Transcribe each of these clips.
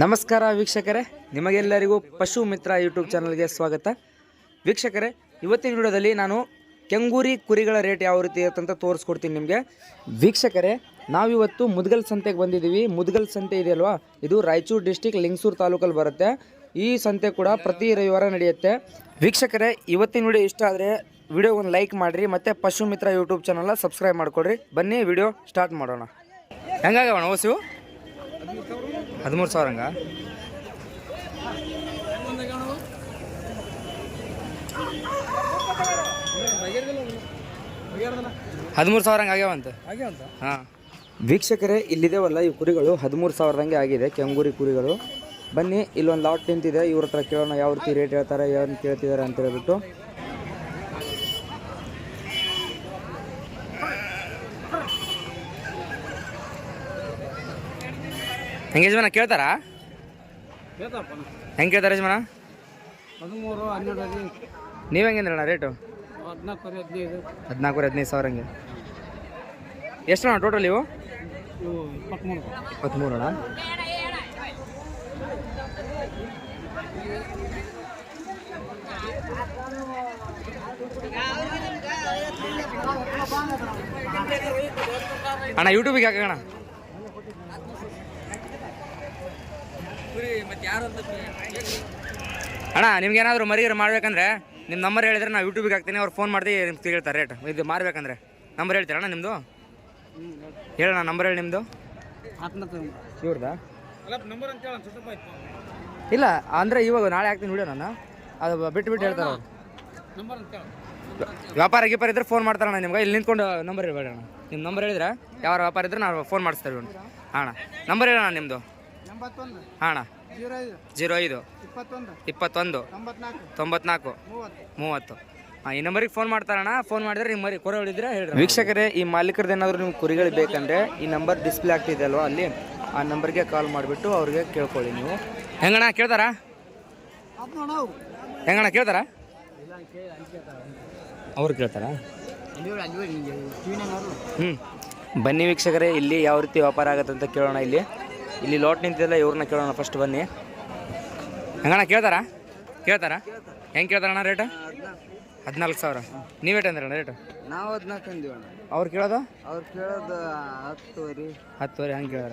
ನಮಸ್ಕಾರ ವೀಕ್ಷಕರೇ, ನಿಮಗೆಲ್ಲರಿಗೂ ಪಶು ಮಿತ್ರ ಯೂಟ್ಯೂಬ್ ಚಾನಲ್ಗೆ ಸ್ವಾಗತ. ವೀಕ್ಷಕರೇ, ಇವತ್ತಿನ ವಿಡಿಯೋದಲ್ಲಿ ನಾನು ಕೆಂಗೂರಿ ಕುರಿಗಳ ರೇಟ್ ಯಾವ ರೀತಿ ಇರುತ್ತಂತ ತೋರಿಸ್ಕೊಡ್ತೀನಿ ನಿಮಗೆ. ವೀಕ್ಷಕರೇ, ನಾವಿವತ್ತು ಮುದ್ಗಲ್ ಸಂತೆಗೆ ಬಂದಿದ್ದೀವಿ. ಮುದ್ಗಲ್ ಸಂತೆ ಇದೆಯಲ್ವಾ? ಇದು ರಾಯಚೂರು ಡಿಸ್ಟಿಕ್ ಲಿಂಗಸೂರು ತಾಲೂಕಲ್ಲಿ ಬರುತ್ತೆ. ಈ ಸಂತೆ ಕೂಡ ಪ್ರತಿ ರವಿವಾರ ನಡೆಯುತ್ತೆ. ವೀಕ್ಷಕರೇ, ಇವತ್ತಿನ ವಿಡಿಯೋ ಇಷ್ಟ ಆದರೆ ವಿಡಿಯೋ ಒಂದು ಲೈಕ್ ಮಾಡಿರಿ, ಮತ್ತು ಪಶು ಮಿತ್ರ ಯೂಟ್ಯೂಬ್ ಚಾನಲ್ನ ಸಬ್ಸ್ಕ್ರೈಬ್ ಮಾಡಿಕೊಡ್ರಿ ಬನ್ನಿ, ವಿಡಿಯೋ ಸ್ಟಾರ್ಟ್ ಮಾಡೋಣ. ಹೆಂಗಾಗವಣ ಓಸಿವು ಹದಿಮೂರು ಸಾವಿರ ಹಂಗ ಹದಿಮೂರು ಸಾವಿರ ಹಂಗೆ ಆಗ್ಯಾವಂತ? ಹಾಂ. ವೀಕ್ಷಕರೇ, ಇಲ್ಲಿದೇವಲ್ಲ ಈ ಕುರಿಗಳು, ಹದಿಮೂರು ಸಾವಿರದಂಗೆ ಆಗಿದೆ, ಕೆಂಗೂರಿ ಕುರಿಗಳು. ಬನ್ನಿ, ಇಲ್ಲೊಂದು ಲಾಟ್ ನಿಂತಿದೆ, ಇವ್ರ ಹತ್ರ ಕೇಳೋಣ, ಯಾವ ರೀತಿ ರೇಟ್ ಹೇಳ್ತಾರೆ, ಏನು ಕೇಳ್ತಿದ್ದಾರೆ ಅಂತ ಹೇಳ್ಬಿಟ್ಟು. ಹೆಂಗೆ ಯಜಮಾನ ಕೇಳ್ತಾರಾ? ಹೆಂಗೆ ಕೇಳ್ತಾರೆ ಯಜಮಾನ? ಹದಿಮೂರು ಹನ್ನೆರಡು ನೀವು ಅಣ್ಣ ರೇಟು? ಹದಿನಾಲ್ಕು ಹದಿನೈದು. ಹದಿನಾಲ್ಕೂವರೆ ಹದಿನೈದು ಸಾವಿರ ಹಂಗೆ. ಎಷ್ಟು ಅಣ್ಣ ಟೋಟಲ್ ಇವು? ಇವು ಇಪ್ಪತ್ತ್ಮೂರು ಇಪ್ಪತ್ತ್ಮೂರು ಅಣ್ಣ. ಅಣ್ಣ ಯೂಟ್ಯೂಬಿಗೆ ಹಾಕೋಣ. ಅಣ್ಣ, ನಿಮ್ಗೆ ಏನಾದರೂ ಮರಿಗರು ಮಾಡ್ಬೇಕಂದ್ರೆ ನಿಮ್ಮ ನಂಬರ್ ಹೇಳಿದ್ರೆ ನಾವು ಯೂಟ್ಯೂಬಿಗೆ ಹಾಕ್ತೀನಿ, ಅವ್ರು ಫೋನ್ ಮಾಡ್ತೀನಿ ನಿಮ್ಗೆ ತಿಳಿತಾರೆ ರೇಟ್ ಇದು ಮಾರ್ಬೇಕಂದ್ರೆ ನಂಬರ್ ಹೇಳ್ತೀರಣ್ಣ ನಿಮ್ಮದು ಹೇಳಣ್ಣ ನಂಬರ್ ಹೇಳಿ ನಿಮ್ಮದು ಇವ್ರದಾ? ಇಲ್ಲ, ಅಂದರೆ ಇವಾಗ ನಾಳೆ ಹಾಕ್ತೀನಿ ವಿಡಿಯೋ ನಾನು. ಅದು ಬಿಟ್ಟು ಬಿಟ್ಟು ಹೇಳ್ತಾರೆ ವ್ಯಾಪಾರ ಗೀಪಾರ ಇದ್ರೆ ಫೋನ್ ಮಾಡ್ತಾರಣ್ಣ ನಿಮ್ಗೆ. ಇಲ್ಲಿ ನಿಂತ್ಕೊಂಡು ನಂಬರ್ ಹೇಳ್ಬೇಡ ನಿಮ್ ನಿಮ್ಮ ನಂಬರ್ ಹೇಳಿದ್ರೆ ಯಾವ ವ್ಯಾಪಾರ ಇದ್ರೆ ನಾವು ಫೋನ್ ಮಾಡಿಸ್ತಾರೆ ಅಣ್ಣ. ನಂಬರ್ ಹೇಳೋಣ ನಿಮ್ಮದು ಎಂಬತ್ತೊಂದು. ಹಾಂ ಜೀರೋ ಐದು ಜೀರೋ ಐದು ಇಪ್ಪತ್ತೊಂದು. ಇಪ್ಪತ್ತೊಂದು. ತೊಂಬತ್ನಾಲ್ಕು. ತೊಂಬತ್ನಾಲ್ಕು. ಮೂವತ್ತು. ಈ ನಂಬರಿಗೆ ಫೋನ್ ಮಾಡ್ತಾರಣ್ಣ. ಫೋನ್ ಮಾಡಿದ್ರೆ ನಿಮ್ಮ ಮರಿ ಕೊರ ಹೊಡಿದ್ರೆ ಹೇಳಿ ವೀಕ್ಷಕರೇ ಈ ಮಾಲೀಕರದ್ದು ಏನಾದರೂ ನಿಮ್ಮ ಕುರಿಗಳು ಬೇಕಂದ್ರೆ ಈ ನಂಬರ್ ಡಿಸ್ಪ್ಲೇ ಆಗ್ತಿದೆ ಅಲ್ವಾ ಅಲ್ಲಿ? ಆ ನಂಬರ್ಗೆ ಕಾಲ್ ಮಾಡಿಬಿಟ್ಟು ಅವ್ರಿಗೆ ಕೇಳ್ಕೊಳ್ಳಿ ನೀವು. ಹೆಂಗಣ್ಣ ಕೇಳ್ತಾರಾ? ಹೆಂಗಣ್ಣ ಕೇಳ್ತಾರಾ? ಅವ್ರು ಕೇಳ್ತಾರಾ? ಹ್ಞೂ ಬನ್ನಿ ವೀಕ್ಷಕರೇ ಇಲ್ಲಿ ಯಾವ ರೀತಿ ವ್ಯಾಪಾರ ಆಗತ್ತೆ ಅಂತ ಕೇಳೋಣ ಇಲ್ಲಿ. ಇಲ್ಲಿ ಲೋಟ್ ನಿಂತಿಲ್ಲ ಇವ್ರನ್ನ ಕೇಳೋಣ ಫಸ್ಟ್ ಬನ್ನಿ. ಹಂಗಣ್ಣ ಕೇಳ್ತಾರಾ? ಕೇಳ್ತಾರಾ? ಹೆಂಗೆ ಕೇಳ್ತಾರಣ್ಣ ರೇಟ್ ಹದಿನಾಲ್ಕು. ಸಾವಿರ. ನೀವೇಟ್ ಅಂದ್ರಣ್ಣ ರೇಟ್ ನಾವು ಹದಿನಾಲ್ಕು ಅಂದಿವಿ ಅಣ್ಣ. ಅವ್ರು ಕೇಳೋದು? ಅವ್ರು ಕೇಳೋದು ಹತ್ತುವರೆ. ಹತ್ತುವರೆ ಹಂಗೆ ಕೇಳಾರ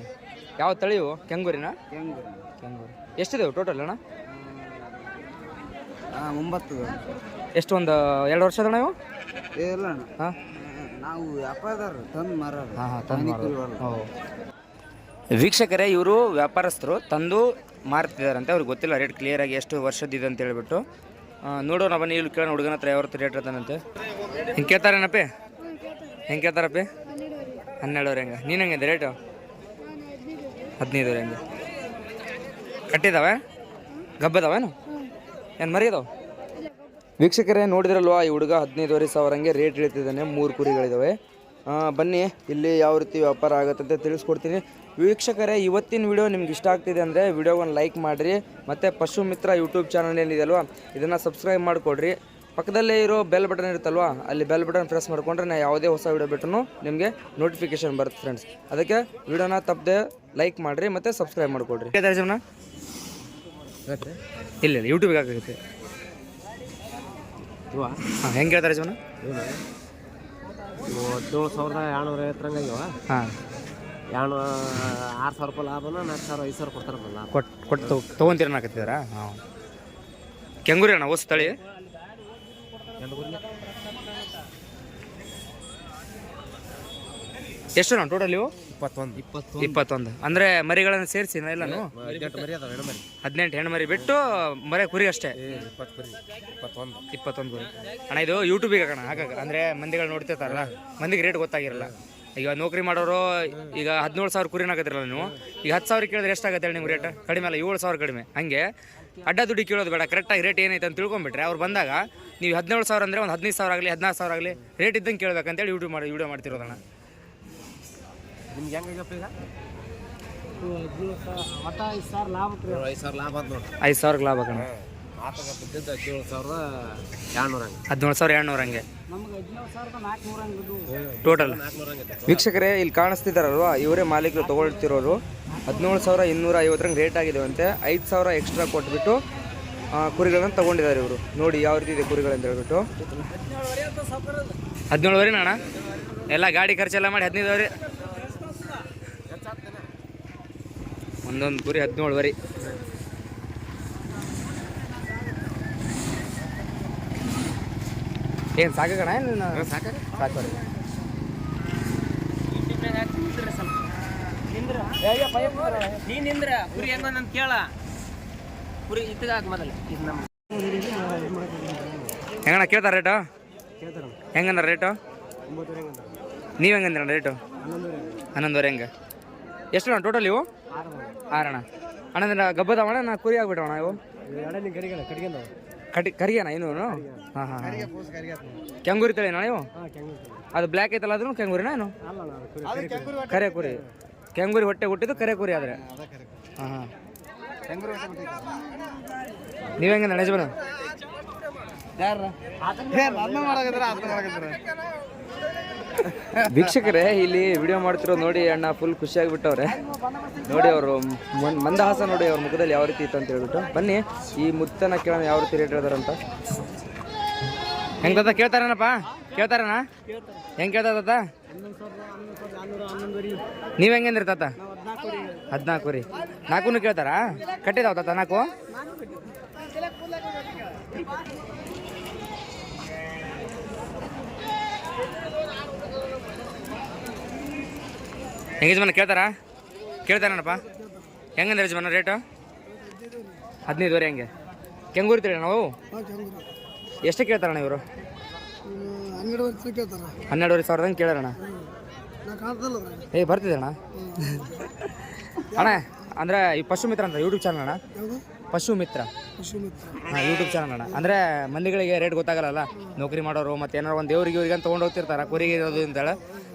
ಯಾವ ತಳಿವು ಕೆಂಗೂರಿನ? ಕೆಂಗೂರಿ. ಕೆಂಗೂರಿ. ಎಷ್ಟಿದೆವು ಟೋಟಲ್ ಅಣ್ಣ? ಹಾಂ ಒಂಬತ್ತು ಎಷ್ಟು ಒಂದು ಎರಡು ವರ್ಷದ ಅಣ್ಣ ಇವು ಇಲ್ಲ ಅಣ್ಣ. ಹಾಂ? ನಾವು ವ್ಯಾಪಾರದಾರ ತಂದು ಮಾರ ಹಾಂ ಹಾಂ ತಂದು ವೀಕ್ಷಕರೇ, ಇವರು ವ್ಯಾಪಾರಸ್ಥರು ತಂದು ಮಾರ್ತಿದಾರಂತೆ. ಅವ್ರಿಗೆ ಗೊತ್ತಿಲ್ಲ ರೇಟ್ ಕ್ಲಿಯರಾಗಿ ಎಷ್ಟು ವರ್ಷದಿದೆ ಅಂತ ಹೇಳ್ಬಿಟ್ಟು. ನೋಡೋಣ, ಬನ್ನಿ, ಇಲ್ಲಿ ಕೇಳೋಣ ಹುಡುಗನ ಹತ್ರ ಯಾವತ್ತು ರೇಟ್ ಇರ್ತಾನಂತೆ ಹಿಂಗೆ ಕೇಳ್ತಾರೇನಪ್ಪಿ ಹೆಂಗೆ ಕೇಳ್ತಾರಪ್ಪಿ ಹನ್ನೆರಡುವರೆ ಹೆಂಗೆ. ನೀನು ಹೆಂಗಿದೆ ರೇಟು ಹದಿನೈದುವರೆ ಹೆಂಗೆ. ಕಟ್ಟಿದಾವೆ? ಗಬ್ಬದಾವೇನು? ಏನು ಮರಿದಾವೆ ವೀಕ್ಷಕರೇ, ನೋಡಿದ್ರಲ್ವಾ, ಈ ಹುಡುಗ ಹದಿನೈದುವರೆ ಸಾವಿರ ಹಂಗೆ ರೇಟ್ ಹೇಳ್ತಿದ್ದಾನೆ ಮೂರು ಕುರಿಗಳಿದ್ದಾವೆ ಬನ್ನಿ, ಇಲ್ಲಿ ಯಾವ ರೀತಿ ವ್ಯಾಪಾರ ಆಗುತ್ತೆ ಅಂತ ತಿಳಿಸ್ಕೊಡ್ತೀನಿ. ವೀಕ್ಷಕರೇ ಇವತ್ತಿನ ವಿಡಿಯೋ ನಿಮ್ಗೆ ಇಷ್ಟ ಆಗ್ತಿದೆ ಅಂದರೆ ವಿಡಿಯೋವನ್ನು ಲೈಕ್ ಮಾಡಿರಿ ಮತ್ತು ಪಶು ಮಿತ್ರ ಯೂಟ್ಯೂಬ್ ಚಾನಲ್ ಏನಿದೆಯಲ್ವ ಇದನ್ನು ಸಬ್ಸ್ಕ್ರೈಬ್ ಮಾಡಿಕೊಡ್ರಿ ಪಕ್ಕದಲ್ಲೇ ಇರೋ ಬೆಲ್ ಬಟನ್ ಇರುತ್ತಲ್ವಾ ಅಲ್ಲಿ ಬೆಲ್ ಬಟನ್ ಪ್ರೆಸ್ ಮಾಡ್ಕೊಂಡ್ರೆ ನಾ ಯಾವುದೇ ಹೊಸ ವಿಡಿಯೋ ಬಿಟ್ಟರು ನಿಮಗೆ ನೋಟಿಫಿಕೇಶನ್ ಬರುತ್ತೆ ಫ್ರೆಂಡ್ಸ್ ಅದಕ್ಕೆ ವಿಡಿಯೋನ ತಪ್ಪದೆ ಲೈಕ್ ಮಾಡಿರಿ ಮತ್ತು ಸಬ್ಸ್ಕ್ರೈಬ್ ಮಾಡಿಕೊಡ್ರಿ ಜೀವನ ಇಲ್ಲ ಇಲ್ಲ ಯೂಟ್ಯೂಬ್ಗೆ ಆಗುತ್ತೆ ಹಾಂ ಹೆಂಗೆ ಹೇಳ್ತಾರೆ ಜೀವನ ಏಳು ಸಾವಿರದ ಏಳ್ನೂರ ಐವತ್ತರಂಗ ಹಾಂ ಎರಡು ಆರು ಸಾವಿರ ರೂಪಾಯಿ ಲಾಭನ ನಾಲ್ಕು ಸಾವಿರ ಐದು ಸಾವಿರ ಕೊಡ್ತಾರಲ್ಲ ಲಾಭ. ಕೊಟ್ಟು ಕೊಟ್ಟು ತೊಗೊಂತೀರ ಹಾಕತ್ತಿದಾರಾ ಹಾಂ. ಕೆಂಗೂರಿ ಅಣ್ಣ ಓಸ್ ತಳಿ? ಎಷ್ಟು ಅಣ್ಣ ಟೋಟಲ್ ಇವು? ಇಪ್ಪತ್ತೊಂದು. ಇಪ್ಪತ್ತು ಇಪ್ಪತ್ತೊಂದು. ಅಂದರೆ ಮರಿಗಳನ್ನು ಸೇರಿಸಿ ಇಲ್ಲನು? ಹದಿನೆಂಟು ಮರಿ ಹೆಣ್ಣು ಮರಿ. ಹದಿನೆಂಟು ಹೆಣ್ಣು ಮರಿ ಬಿಟ್ಟು ಮರೆ ಕುರಿ ಅಷ್ಟೇ? ಇಪ್ಪತ್ತೊಂದು. ಇಪ್ಪತ್ತೊಂದು ಕುರಿ. ಅಣ್ಣ ಇದು ಯೂಟ್ಯೂಬಿಗೆ ಹಾಕೋಣ ಹಾಕಕ್ಕೆ ಅಂದರೆ ಮಂದಿಗಳು ನೋಡ್ತಿರ್ತಾರಲ್ಲ ಮಂದಿಗೆ ರೇಟ್ ಗೊತ್ತಾಗಿರಲ್ಲ. ಈಗ ನೌಕರಿ ಮಾಡೋರು ಈಗ ಹದಿನೇಳು ಸಾವಿರ ಕುರಿನ ಹಾಕತ್ತಿರಲ್ಲ ನೀವು ಈಗ ಹತ್ತು ಸಾವಿರ ಕೇಳಿದ್ರೆ ಎಷ್ಟಾಗುತ್ತೆ ಹೇಳಿ ನಿಮ್ಗೆ ರೇಟ್ ಕಡಿಮೆ ಅಲ್ಲ ಏಳು ಸಾವಿರ ಕಡಿಮೆ. ಹಂಗೆ ಅಡ್ಡ ದುಡ್ಡು ಕೇಳೋದು ಬೇಡ ಕರೆಕ್ಟಾಗಿ ರೇಟ್ ಏನೈತೆ ಅಂತ ತಿಳ್ಕೊಂಬಿಟ್ರೆ ಅವ್ರು ಬಂದಾಗ ನೀವು ಹದಿನೇಳು ಸಾವಿರ ಅಂದರೆ ಒಂದು ಹದಿನೈದು ಸಾವಿರ ಆಗಲಿ ಹದಿನಾರು ಸಾವಿರ ಆಗಲಿ ರೇಟ್ ಇದ್ದಂಗೆ ಕೇಳ್ಬೇಕಂತೇಳಿ ಯೂಟ್ಯೂಬ್ ಮಾಡಿ ವೀಡಿಯೋ ಮಾಡ್ತಿರೋದಣ್ಣ ನಿಮ್ಗೆ ಹೆಂಗಾಗಪ್ಪ ಈಗ? ಐದು ಸಾವಿರ ಲಾಭ ಐದು ಸಾವಿರ ಲಾಭ ಅದು ನೋಡ್ರಿ. ಐದು ಸಾವಿರ ಲಾಭ ಕಣ. ಬಿದ್ದಿದ್ದು ಹದಿನೇಳು ಸಾವಿರದ ಏಳ್ನೂರ ಹಂಗೆ. ಹದಿನೇಳು ಸಾವಿರ ಎರಡ್ನೂರು ಹಂಗೆ. ನಮ್ಗೆ ಹದಿನೇಳು ಸಾವಿರದ ನಾಲ್ಕುನೂರ ಹಂಗೆ ಬಿದ್ದು ಟೋಟಲ್ ನಾಲ್ಕುನೂರ ಹಂಗೆ ವೀಕ್ಷಕರೇ ಇಲ್ಲಿ ಕಾಣಿಸ್ತಿದಾರಲ್ವಾ? ಇವರೇ ಮಾಲೀಕರು ತಗೊಳ್ತಿರೋರು. ಹದಿನೇಳು ಸಾವಿರ ಇನ್ನೂರ ಐವತ್ತರಂಗೆ ರೇಟ್ ಆಗಿದೆವಂತೆ. ಐದು ಸಾವಿರ ಎಕ್ಸ್ಟ್ರಾ ಕೊಟ್ಬಿಟ್ಟು ಕುರಿಗಳನ್ನು ಕುರಿಗಳನ್ನ ತೊಗೊಂಡಿದ್ದಾರೆ ಇವರು. ನೋಡಿ ಯಾವ ರೀತಿ ಇದೆ ಕುರಿಗಳು ಅಂತ ಹೇಳ್ಬಿಟ್ಟು. ಹದಿನೇಳುವರೆ ಅಣ್ಣ? ಎಲ್ಲ ಗಾಡಿ ಖರ್ಚೆಲ್ಲ ಮಾಡಿ ಹದಿನೈದುವರೆ? ಒಂದೊಂದು ಕುರಿ ಹದಿನೇಳುವರೆ. ಏನು ಸಾಕಣ ಏನು ಸಾಕು ನೀನ್ ನಿಂದ್ರ ಕುರಿ ಹೆಂಗ ನನ್ ಕೇಳ. ಕುರಿ ಇತ್ತಗಾಕ ಮೊದಲು. ಇದು ನಮ್ಮ ಹೆಂಗಣ್ಣ ಕೇಳ್ತಾರ ರೇಟು? ಹೆಂಗಂದ್ರ ಹೆಂಗಂದ ರೇಟು ನೀವ್ ಹೆಂಗಂದ್ರಣ್ಣ ರೇಟು? ಹನ್ನೊಂದುವರೆ ಹೆಂಗ ಹೆಂಗೆ? ಎಷ್ಟು ಅಣ್ಣ ಟೋಟಲ್ ಇವು? ಆರಣ ಆರಣ್ಣ. ಅಣ್ಣ ಗಬ್ಬದವಣ ನಾ ಕುರಿ ಆಗ್ಬಿಟ್ಟವಣ ಇವು? ಎರಡೇ ಏನು? ಕಟಿ ಹಾಂ ಹಾಂ ಕೆಂಗೂರಿ ತಳಿ ಅಣ್ಣ ನೀವು? ಅದು ಬ್ಲ್ಯಾಕ್ ಐತಲ್ಲ ಅದ್ರೂ ಕೆಂಗೂರಿನ ಏನು? ಅಲ್ಲ ಅಣ್ಣ, ಅದು ಕುರಿ ಕರೆ. ಕುರಿ ಕೆಂಗೂರಿ ಹೊಟ್ಟೆ ಹುಟ್ಟಿದ್ದು ಕರೆ ಕುರಿ ಆದರೆ. ಹಾಂ ಹಾಂ ನೀವು ಹೆಂಗೆ ನಡೆಸ್ಬೇಡ ವೀಕ್ಷಕರೇ, ಇಲ್ಲಿ ವಿಡಿಯೋ ಮಾಡ್ತಿರೋ ನೋಡಿ ಅಣ್ಣ ಫುಲ್ ಖುಷಿಯಾಗಿ ಬಿಟ್ಟವ್ರೆ ನೋಡಿ ಅವರು ಮಂದಹಾಸ ನೋಡಿ ಅವ್ರ ಮುಖದಲ್ಲಿ ಯಾವ ರೀತಿ ಇತ್ತು ಅಂತ ಹೇಳ್ಬಿಟ್ಟು. ಬನ್ನಿ, ಈ ಮುತ್ತನ ಕೇಳೋಣ ಯಾವ ರೀತಿ ರೇಟ್ ಹೇಳ್ತಾರಂತ ಹೆಂಗ್ ತಾತ ಕೇಳ್ತಾರನಪ್ಪ ಕೇಳ್ತಾರಣ ಹೆಂಗ್ ಕೇಳ್ತಾ ತಾತ? ನೀವ್ ಹೆಂಗಂದ್ರಿ ತಾತ? ಹದಿನಾಲ್ಕು ರೀ. ನಾಲ್ಕು ಕೇಳ್ತಾರಾ? ಕಟ್ಟಿದಾವ ತಾತ ನಾಲ್ಕು? ಯಜಮಾನ ಕೇಳ್ತಾರಾ? ಕೇಳ್ತಾರಣ್ಣಪ್ಪ ಹೆಂಗಂದ್ರೆ ಯಜಮಾನ ರೇಟು ಹದಿನೈದುವರೆ ಹೆಂಗೆ. ಕೆಂಗೂರಿ ನಾವು? ಎಷ್ಟು ಕೇಳ್ತಾರಣ್ಣ ಇವರು? ಹನ್ನೆರಡುವರೆ ಸಾವಿರದಂಗೆ ಕೇಳಾರಣ್ಣ ನಾ ಕಾಣ್ತಲ್ಲ ಏ ಬರ್ತಿದ್ದಣ್ಣ ಅಣ್ಣ ಅಂದರೆ ಈ ಪಶು ಮಿತ್ರ ಅಂತ ಯೂಟ್ಯೂಬ್ ಚಾನಲ್ ಅಣ್ಣ? ಪಶು ಮಿತ್ರ. ಪಶು ಮಿತ್ರ. ಹಾಂ ಯೂಟ್ಯೂಬ್ ಚಾನಲ್ ಅಣ್ಣ. ಅಂದರೆ ಮಂದಿಗಳಿಗೆ ರೇಟ್ ಗೊತ್ತಾಗಲ್ಲ ನೌಕರಿ ಮಾಡೋರು ಮತ್ತೆ ಏನಾರು ಒಂದು ದೇವ್ರಿಗೆ ಇವ್ರಿಗೆ ಅಂತ ತೊಗೊಂಡು ಹೋಗ್ತಿರ್ತಾರೆ ಕುರಿಗೆ ಇರೋದು ಅಂತೇಳಿ.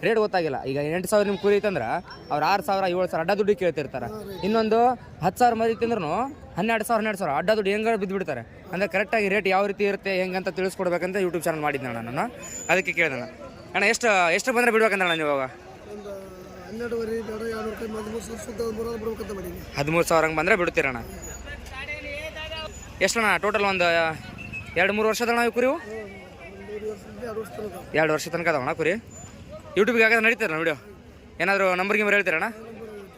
ರೇಟ್ ಗೊತ್ತಾಗಿಲ್ಲ. ಈಗ ಎಂಟು ಸಾವಿರ ನಿಮ್ಗೆ ಕುರಿ ಐತಂದ್ರೆ ಅವ್ರು ಆರು ಸಾವಿರ, ಏಳು ಸಾವಿರ ಅಡ್ಡ ದುಡ್ಡು ಕೇಳ್ತಿರ್ತಾರೆ. ಇನ್ನೊಂದು ಹತ್ತು ಸಾವಿರ ಮರಿ ತಿಂದ್ರೂ ಹನ್ನೆರಡು ಸಾವಿರ ಹನ್ನೆರಡು ಸಾವಿರ ಅಡ್ಡ ದುಡ್ಡು ಹೆಂಗೆ ಬಿದ್ದುಬಿಡ್ತಾರೆ ಅಂದರೆ ಕರೆಕ್ಟಾಗಿ ರೇಟ್ ಯಾವ ರೀತಿ ಇರುತ್ತೆ, ಹೆಂಗೆ ಅಂತ ತಿಳಿಸ್ಕೊಡ್ಬೇಕಂತ ಯೂಟ್ಯೂಬ್ ಚಾನಲ್ ಮಾಡಿದ್ದೆ ಅಣ್ಣ ನಾನು ಅದಕ್ಕೆ ಕೇಳಿದೆ ಅಣ್ಣ ಅಣ್ಣ, ಎಷ್ಟು ಎಷ್ಟು ಬಂದರೆ ಬಿಡ್ಬೇಕಂತ ನೀವು ಇವಾಗ? ಹದಿಮೂರು ಸಾವಿರ ಹಂಗೆ ಬಂದರೆ ಬಿಡ್ತೀರಣ್ಣ ಎಷ್ಟಣ್ಣ ಟೋಟಲ್ ಒಂದು, ಎರಡು, ಮೂರು ವರ್ಷದ ಅಣ್ಣ ಕುರಿವು ಕುರಿ ಎರಡು ವರ್ಷ ತನಕ ಅದಾವಣ್ಣ ಕುರಿ? ಯೂಟ್ಯೂಬ್ಗೆ ಹಾಕಿದ್ರೆ ನಡೀತಾರಣ್ಣ ವಿಡಿಯೋ? ಏನಾದರೂ ನಂಬರ್ ಗಿಂಬರ್ ಹೇಳ್ತೀರಣ್ಣ?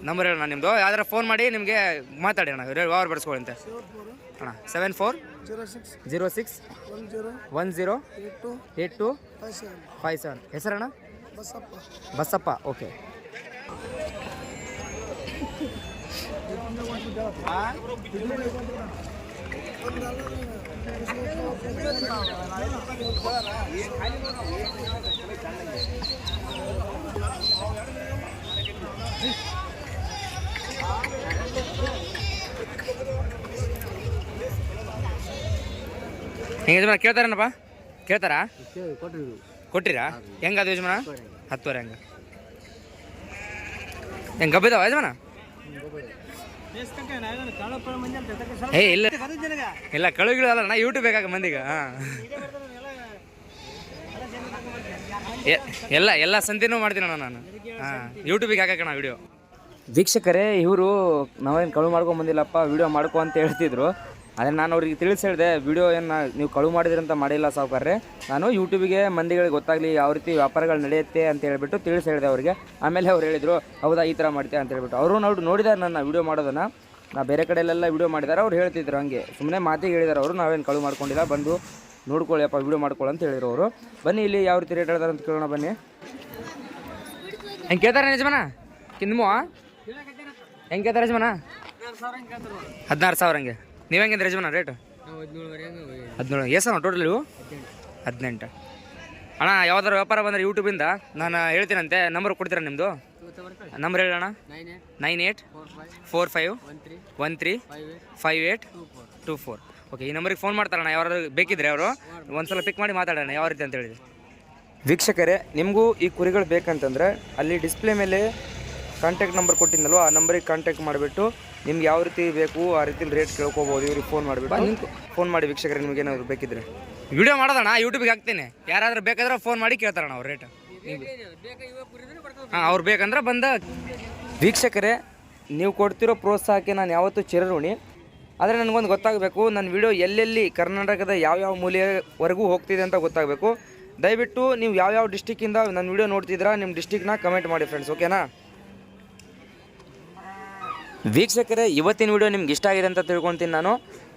ನಂಬರ್ ಹೇಳೋಣ ನಿಮ್ಮದು ಯಾವ್ದಾರ ಫೋನ್ ಮಾಡಿ ನಿಮಗೆ ಮಾತಾಡಿ ಅಣ್ಣ. ವ್ಯವಹಾರ ಬಡಿಸ್ಕೊಳ್ಳಿ ಅಂತ ಅಣ್ಣ seven four zero six one zero eight two five seven ಹೆಸರಣ್ಣ? Basappa. Okay ಹೆಂಗೆ ಯಜಮಾನ ಕೇಳ್ತಾರೇನಪ್ಪ? ಕೇಳ್ತಾರಾ? ಕೊಟ್ಟಿರಾ. ಹೆಂಗ ಅದು ಯಜಮಾನ? ಹತ್ತುವರೆ ಹಂಗೆ. ಹೆಂಗೆ ಗಬ್ಬಿದಾವ ಯಜಮಾನ? ಏ, ಇಲ್ಲ. ಇಲ್ಲ ಕಳುಗಿಳು ಅಲ್ಲ ನಾ ಯೂಟ್ಯೂಬ್ ಬೇಕಾಗ ಮಂದಿಗೆ. ಎಲ್ಲ ಎಲ್ಲ ಸಂತೆನೂ ಮಾಡ್ತೀನಿ ಅಣ್ಣ ನಾನು. ಹಾಂ ಯೂಟ್ಯೂಬಿಗೆ ಹಾಕಣ ವಿಡಿಯೋ ವೀಕ್ಷಕರೇ, ಇವರು ನಾವೇನು ಕಳು ಮಾಡ್ಕೊಂಡು ಬಂದಿಲ್ಲಪ್ಪ ವಿಡಿಯೋ ಮಾಡ್ಕೊ ಅಂತ ಹೇಳ್ತಿದ್ರು. ಆದರೆ ನಾನು ಅವ್ರಿಗೆ ತಿಳಿಸಿ ಹೇಳಿದೆ ವಿಡಿಯೋ ಏನು ನೀವು ಕಳು ಮಾಡಿದ್ರಿ ಅಂತ ಮಾಡಿಲ್ಲ ಸಾವುಕಾರ್ರೆ. ನಾನು ಯೂಟ್ಯೂಬಿಗೆ ಮಂದಿಗಳಿಗೆ ಗೊತ್ತಾಗಲಿ ಯಾವ ರೀತಿ ವ್ಯಾಪಾರಗಳು ನಡೆಯುತ್ತೆ ಅಂತ ಹೇಳಿಬಿಟ್ಟು ತಿಳಿಸಿ ಹೇಳಿದೆ ಅವರಿಗೆ. ಆಮೇಲೆ ಅವ್ರು ಹೇಳಿದರು, ಹೌದಾ, ಈ ಥರ ಮಾಡ್ತೀಯ ಅಂತ ಹೇಳ್ಬಿಟ್ಟು. ಅವರು ನೋಡಿ ನೋಡಿದ್ದಾರೆ ನನ್ನ ವಿಡಿಯೋ ಮಾಡೋದನ್ನು. ನಾ ಬೇರೆ ಕಡೆಯಲ್ಲೆಲ್ಲ ವಿಡಿಯೋ ಮಾಡಿದ್ದಾರೆ ಅವ್ರು ಹೇಳ್ತಿದ್ರು ಹಂಗೆ. ಸುಮ್ಮನೆ ಮಾತಿಗೆ ಹೇಳಿದ್ದಾರೆ ಅವರು ನಾವೇನು ಕಳು ಮಾಡ್ಕೊಂಡಿಲ್ಲ, ಬಂದು ನೋಡ್ಕೊಳ್ಳಿಯಪ್ಪ ವಿಡಿಯೋ ಮಾಡ್ಕೊಳ್ಳಿ ಅಂತ ಹೇಳಿದ್ರು ಅವರು ಬನ್ನಿ, ಇಲ್ಲಿ ಯಾವ ರೀತಿ ರೇಟ್ ಹೇಳ್ತಾರೆ ಅಂತ ಕೇಳೋಣ, ಬನ್ನಿ. ಹೆಂಗೆ ಕೇಳ್ತಾರೆ ಯಜಮಾನ? ಕಿನ್ಮು ಹೆಂಗೆ ಕೇಳ್ತಾರೆ ಯಜಮಾನ? ಹದಿನಾರು ಸಾವಿರ ಹಂಗೆ. ನೀವು ಹೆಂಗೆ ಯಜಮಾನ ರೇಟ್ ಹದಿನೇಳು ಎಷ್ಟು ಟೋಟಲ್ ಇವು? ಹದಿನೆಂಟು. ಅಣ್ಣ ಯಾವ್ದಾರು ವ್ಯಾಪಾರ ಬಂದರೆ ಯೂಟ್ಯೂಬಿಂದ ನಾನು ಹೇಳ್ತೀನಂತೆ ನಂಬರ್ ಕೊಡ್ತೀರಾ ನಿಮ್ಮದು ನಂಬರ್ ಹೇಳೋಣ nine eight four five one three five eight two four okay ಈ ನಂಬರಿಗೆ ಫೋನ್ ಮಾಡ್ತಾರಣ್ಣ ಯಾರು ಬೇಕಿದ್ರೆ ಅವರು. ಒಂದ್ಸಲ ಪಿಕ್ ಮಾಡಿ ಮಾತಾಡೋಣ ಯಾವ ರೀತಿ ಅಂತ ಹೇಳಿದ್ರು ವೀಕ್ಷಕರೇ, ನಿಮಗೂ ಈ ಕುರಿಗಳು ಬೇಕಂತಂದ್ರೆ ಅಲ್ಲಿ ಡಿಸ್ಪ್ಲೇ ಮೇಲೆ ಕಾಂಟ್ಯಾಕ್ಟ್ ನಂಬರ್ ಕೊಟ್ಟಿದ್ದಲ್ವ ಆ ನಂಬರಿಗೆ ಕಾಂಟ್ಯಾಕ್ಟ್ ಮಾಡಿಬಿಟ್ಟು ನಿಮ್ಗೆ ಯಾವ ರೀತಿ ಬೇಕು ಆ ರೀತಿ ರೇಟ್ ಕೇಳ್ಕೊಬೋದು ಇವ್ರಿಗೆ ಫೋನ್ ಮಾಡಿಬಿಟ್ಟು. ಫೋನ್ ಮಾಡಿ ವೀಕ್ಷಕರೇ ನಿಮ್ಗೆ ಏನಾದ್ರು ಬೇಕಿದ್ರೆ. ವಿಡಿಯೋ ಮಾಡೋದಣ್ಣ ಯೂಟ್ಯೂಬ್ಗೆ ಹಾಕ್ತೀನಿ. ಯಾರಾದ್ರೂ ಬೇಕಾದ್ರೆ ಫೋನ್ ಮಾಡಿ ಕೇಳ್ತಾರಣ ಅವ್ರ ರೇಟ್ ಹಾಂ ಅವ್ರು ಬೇಕಂದ್ರೆ ಬಂದ. ವೀಕ್ಷಕರೇ ನೀವು ಕೊಡ್ತಿರೋ ಪ್ರೋತ್ಸಾಹಕ್ಕೆ ನಾನು ಯಾವತ್ತೂ ಚಿರಋಣಿ. ಆದರೆ ನನಗೊಂದು ಗೊತ್ತಾಗಬೇಕು ನನ್ನ ವಿಡಿಯೋ ಎಲ್ಲೆಲ್ಲಿ ಕರ್ನಾಟಕದ ಯಾವ್ಯಾವ ಮೂಲೆಯವರೆಗೂ ಹೋಗ್ತಿದೆ ಅಂತ ಗೊತ್ತಾಗಬೇಕು. ದಯವಿಟ್ಟು ನೀವು ಯಾವ್ಯಾವ ಡಿಸ್ಟಿಕ್ಕಿಂದ ನನ್ನ ವಿಡಿಯೋ ನೋಡ್ತಿದ್ದೀರಾ ನಿಮ್ಮ ಡಿಸ್ಟಿಕ್ನ ಕಮೆಂಟ್ ಮಾಡಿ ಫ್ರೆಂಡ್ಸ್ ಓಕೆನಾ ವೀಕ್ಷಕರೇ, ಇವತ್ತಿನ ವಿಡಿಯೋ ನಿಮ್ಗೆ ಇಷ್ಟ ಆಗಿದೆ ಅಂತ ತಿಳ್ಕೊತೀನಿ ನಾನು.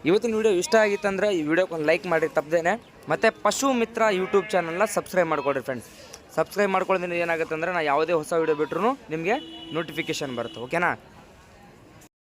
ಇವತ್ತಿನ ವಿಡಿಯೋ ಇಷ್ಟ ಆಗಿತ್ತಂದ್ರೆ ಈ ವಿಡಿಯೋಕ್ಕೆ ಒಂದು ಲೈಕ್ ಮಾಡಿ ತಪ್ಪದೇನೆ. ಮತ್ತು ಪಶು ಮಿತ್ರ ಯೂಟ್ಯೂಬ್ ಚಾನಲ್ನ ಸಬ್ಸ್ಕ್ರೈಬ್ ಮಾಡ್ಕೊಡ್ರಿ ಫ್ರೆಂಡ್ಸ್ ಸಬ್ಸ್ಕ್ರೈಬ್ ಮಾಡ್ಕೊಳ್ಳೋದ್ರಿಂದ ಏನಾಗುತ್ತೆ ಅಂದರೆ ನಾನು ಯಾವುದೇ ಹೊಸ ವಿಡಿಯೋ ಬಿಟ್ರೂ ನಿಮಗೆ ನೋಟಿಫಿಕೇಶನ್ ಬರುತ್ತೆ ಓಕೆನಾ